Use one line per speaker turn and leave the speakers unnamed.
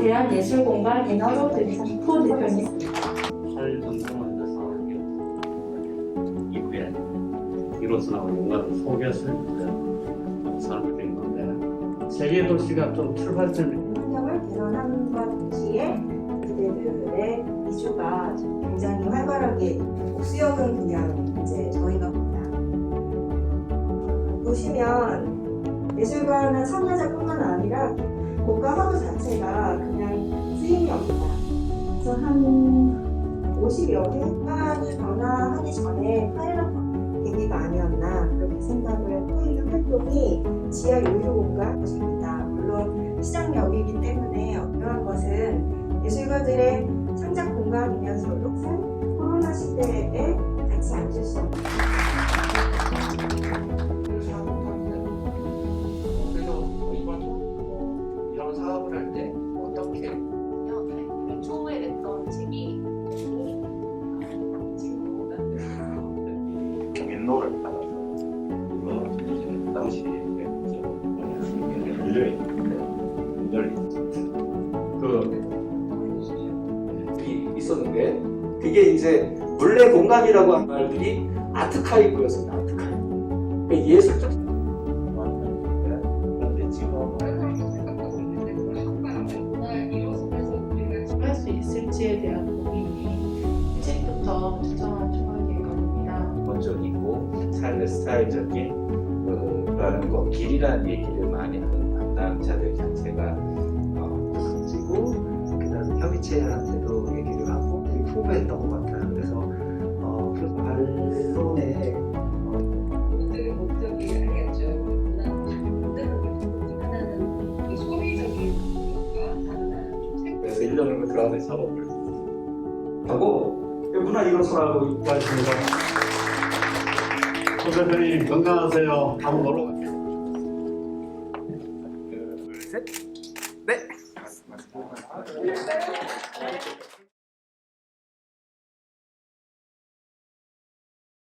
대한예술공간 인어로드 부 대표님.
이후에 이로써 나온 공간을 소개했을 때 사람이 된 건데 세계 도시가 좀 출발점이
환경을 개선함과 동시에 그대들의 이주가 좀 굉장히 활발하게 복수역은 그냥 이제 저희가 봅니다. 보시면 예술가는 참여자뿐만 아니라 고가 화도 자체가 한 50여 개 화를 변화하기 전에 파일럿 계기가 아니었나 그렇게 생각을 하고 있는 활동이 지하 요요 공간 것입니다. 물론 시장역이기 때문에 이러한 것은 예술가들의 창작 공간이면서도 코로나 시대에 같이 앉을 수 없는
그래서 이번 이런 사업을 할때
열려 있는데 열리
그 이- 있었는데 그게 이제 물레 공간이라고 한 말들이 아트카이브였습니다. 아트카이브. 그러니까 예술적
그런데 지금
할수 있을지에 대한 고민이 일찍부터 조정한 총학예관입니다.
기본적이고 삶의 스타일적인 그 라는 거 길이라는 얘기를 많이 하는 담당자들 자체가 어, 커지고 그다음에 협의체한테도 얘기를 하고 되게 풍부했던 것 같아요. 그래서 어, 그래서 반론에
그 목적이 알겠죠. 하나는 이 소비적인 것과 다른 하나는
그래서 1년을 그라운드 작업을 하고 문화 있다 싶습니다.
선배님 건강하세요. 한번 놀러 가세요. set ve